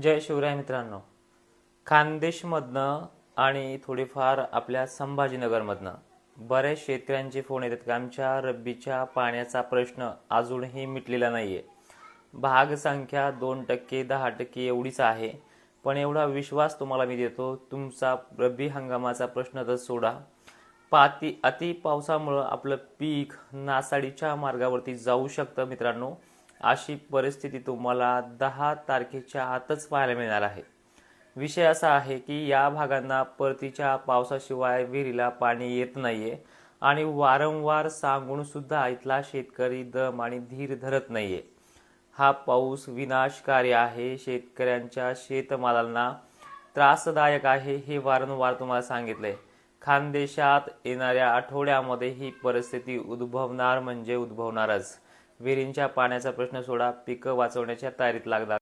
जय शिवराय मित्रांनो. खानदेशमधनं आणि थोडीफार आपल्या संभाजीनगरमधनं बऱ्याच शेतकऱ्यांचे फोन येतात की आमच्या रब्बीच्या पाण्याचा प्रश्न अजूनही मिटलेला नाहीये. भाग संख्या दोन टक्के दहा टक्के एवढीच आहे. पण एवढा विश्वास तुम्हाला मी देतो तुमचा रब्बी हंगामाचा प्रश्न तर सोडा. पाती अति पावसामुळं आपलं पीक नासाडीच्या मार्गावरती जाऊ शकतं मित्रांनो. अशी परिस्थिती तुम्हाला दहा तारखेच्या आतच पाहायला मिळणार आहे. विषय असा आहे की या भागांना परतीच्या पावसाशिवाय विहिरीला पाणी येत नाहीये आणि वारंवार सांगून सुद्धा इथला शेतकरी दम आणि धीर धरत नाहीये. हा पाऊस विनाशकारी आहे. शेतकऱ्यांच्या शेतमालांना त्रासदायक आहे हे वारंवार तुम्हाला सांगितलंय. खानदेशात येणाऱ्या आठवड्यामध्ये ही परिस्थिती उद्भवणार म्हणजे उद्भवणारच. विहिरींच्या पाण्याचा प्रश्न सोडा पिकं वाचवण्याच्या तयारीत लागणार